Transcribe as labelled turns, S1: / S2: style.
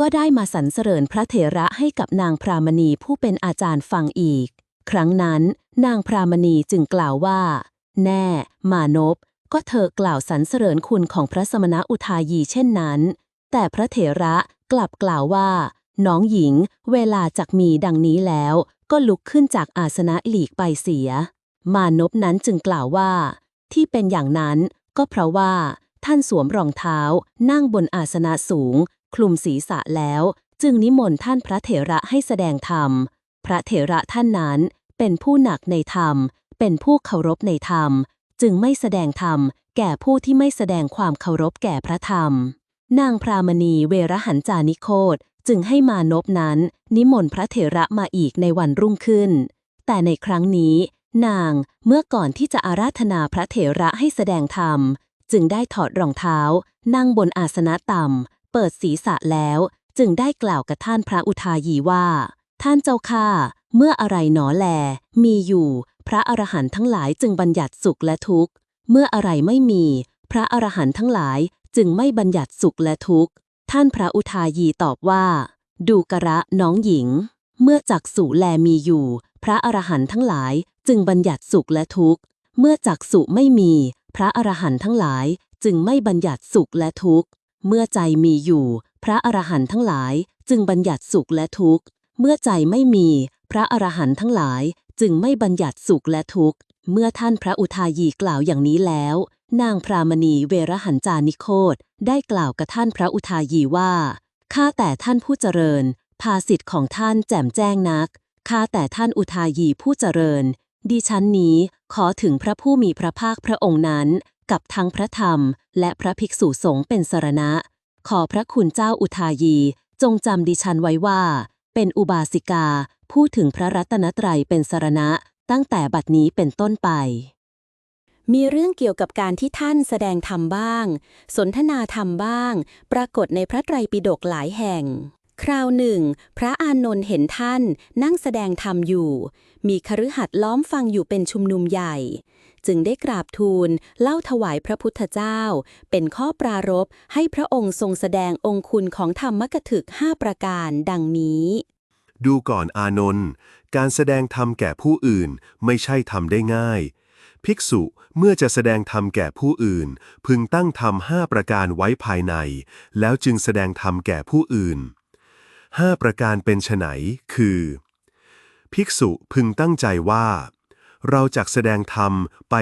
S1: ก็ได้มาสรรเสริญพระเถระให้กับนางพรามณีผู้เป็นอาจารย์ฟังอีก ครั้งนั้น นางพรามณีจึงกล่าวว่า แน่ มานพก็เธอกล่าวสรรเสริญคุณของพระสมณะอุทายีเช่นนั้น แต่พระเถระกลับกล่าวว่า น้องหญิง เวลาจักมีดังนี้แล้ว ก็ลุกขึ้นจากอาสนะหลีกไปเสีย มานพนั้นจึงกล่าวว่า ที่เป็นอย่างนั้นก็เพราะว่า ท่านสวมรองเท้านั่งบนอาสนะสูง คลุมศีรษะแล้ว จึงนิมนต์ท่านพระเถระให้แสดงธรรม พระเถระท่านนั้นเป็นผู้หนักในธรรม เป็นผู้เคารพในธรรม จึงไม่แสดงธรรม แก่ผู้ที่ไม่แสดงความเคารพแก่พระธรรม นางพรามณีเวรหันจานิโคตจึงให้มานพนั้น นิมนต์พระเถระมาอีกในวันรุ่งขึ้น แต่ในครั้งนี้ นางเมื่อก่อนที่จะอาราธนาพระเถระให้แสดงธรรม จึงได้ถอดรองเท้า นั่งบนอาสนะต่ำ เปิดศีรษะแล้ว จึงได้กล่าวกับท่านพระอุทายีว่า ท่านเจ้าข้าเมื่ออะไรหนอแล มีอยู่ พระอรหันต์ทั้งหลายจึงบัญญัติสุขและทุกข์ เมื่ออะไรไม่มี พระอรหันต์ทั้งหลายจึงไม่บัญญัติสุขและทุกข์ ท่านพระอุทายีตอบว่า ดูกระน้องหญิง เมื่อจักสุแลมีอยู่ พระอรหันต์ทั้งหลายจึงบัญญัติสุขและทุกข์ เมื่อจักสุไม่มี พระอรหันต์ทั้งหลายจึงไม่บัญญัติสุขและทุกข์ เมื่อใจมีอยู่ พระอรหันต์ทั้งหลายจึงบัญญัติสุขและทุกข์ เมื่อใจไม่มี พระอรหันต์ทั้งหลายจึงไม่บัญญัติสุขและทุกข์ เมื่อท่านพระอุทายีกล่าวอย่างนี้แล้ว นางพรามณีเวรหันจานิโคตได้กล่าวกับท่านพระอุทายีว่า ข้าแต่ท่านผู้เจริญ ภาสิทธิ์ของท่านแจ่มแจ้งนัก ข้าแต่ท่านอุทายีผู้เจริญ ดิฉันนี้ขอถึงพระผู้มีพระภาคพระองค์นั้น กับทั้งพระธรรม และพระภิกษุสงฆ์เป็นสรณะ ขอพระคุณเจ้าอุทายี จงจำดิฉันไว้ว่า เป็นอุบาสิกา พูดถึงพระรัตนตรัยเป็นสรณะ ตั้งแต่บัดนี้เป็นต้นไป มีเรื่องเกี่ยวกับการที่ท่านแสดงธรรมบ้าง สนทนาธรรมบ้าง ปรากฏในพระไตรปิฎกหลายแห่ง คราวหนึ่ง พระอานนท์เห็นท่านนั่งแสดงธรรมอยู่ มีคฤหัสถ์ล้อมฟังอยู่เป็นชุมนุมใหญ่ จึงได้กราบทูลเล่าถวายพระพุทธเจ้า เป็นข้อปรารภให้พระองค์ทรงแสดงองค์คุณของธรรมกถึกห้าประการดังนี้
S2: ดูก่อนอานนท์การแสดงธรรมแก่ผู้อื่นไม่ใช่ทำได้ง่าย ภิกษุเมื่อจะแสดงธรรมแก่ผู้อื่น พึงตั้งธรรมห้าประการไว้ภายใน แล้วจึงแสดงธรรมแก่ผู้อื่น ห้าประการเป็นไฉนคือ ภิกษุพึงตั้งใจว่า เราจะแสดงธรรมไป